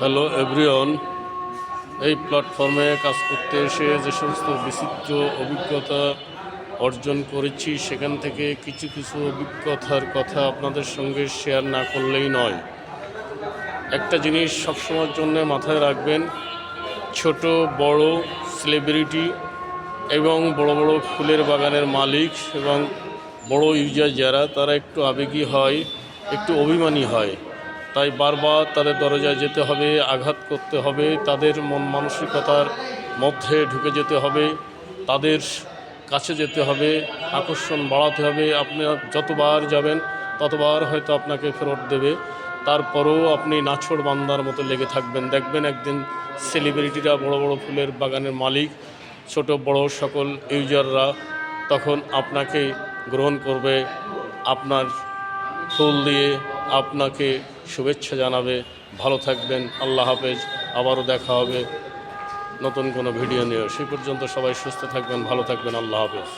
Hello everyone এই প্ল্যাটফর্মে কাজ করতে এসে যে সমস্ত বিচিত্র অভিজ্ঞতা অর্জন করেছি, সেখান থেকে কিছু কিছু অভিজ্ঞতার কথা আপনাদের সঙ্গে শেয়ার না করলেই নয়। একটা জিনিস সবসময়ের জন্য মাথায় রাখবেন, ছোট, বড় সেলিব্রিটি এবং বড় বড় ফুলের বাগানের মালিক এবং বড় ইউজার যারা, তারা একটু আবেগী হয়, একটু অভিমানী হয়। তাই বারবার তাদের দরজায় যেতে হবে, আঘাত করতে হবে, তাদের মন মানসিকতার মধ্যে ঢুকে যেতে হবে, তাদের কাছে যেতে হবে, আকর্ষণ বাড়াতে হবে। আপনি যতবার যাবেন, ততবার হয়তো আপনাকে ফেরত দেবে। তারপরেও আপনি নাছড় বান্দার মতো লেগে থাকবেন। দেখবেন একদিন সেলিব্রিটিরা, বড় বড় ফুলের বাগানের মালিক, ছোট বড় সকল ইউজাররা তখন আপনাকে গ্রহণ করবে, আপনার ফুল দিয়ে আপনাকে শুভেচ্ছা জানাবে। ভালো থাকবেন। আল্লাহ হাফেজ। আবারও দেখা হবে নতুন কোনো ভিডিও নিয়ে। সেই পর্যন্ত সবাই সুস্থ থাকবেন, ভালো থাকবেন। আল্লাহ হাফেজ।